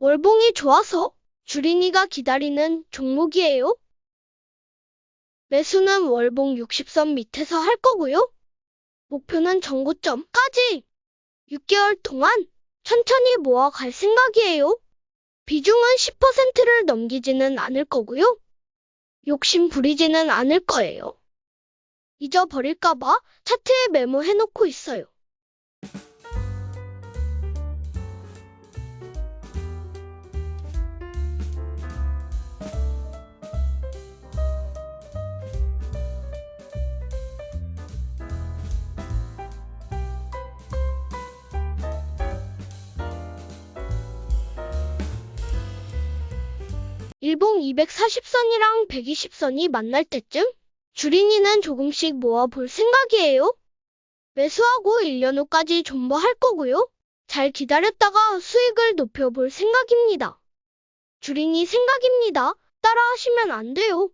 월봉이 좋아서 주린이가 기다리는 종목이에요. 매수는 월봉 60선 밑에서 할 거고요. 목표는 전고점까지 6개월 동안 천천히 모아갈 생각이에요. 비중은 10%를 넘기지는 않을 거고요. 욕심 부리지는 않을 거예요. 잊어버릴까봐 차트에 메모해놓고 있어요. 일봉 240선이랑 120선이 만날 때쯤 주린이는 조금씩 모아볼 생각이에요. 매수하고 1년 후까지 존버할 거고요. 잘 기다렸다가 수익을 높여볼 생각입니다. 주린이 생각입니다. 따라 하시면 안 돼요.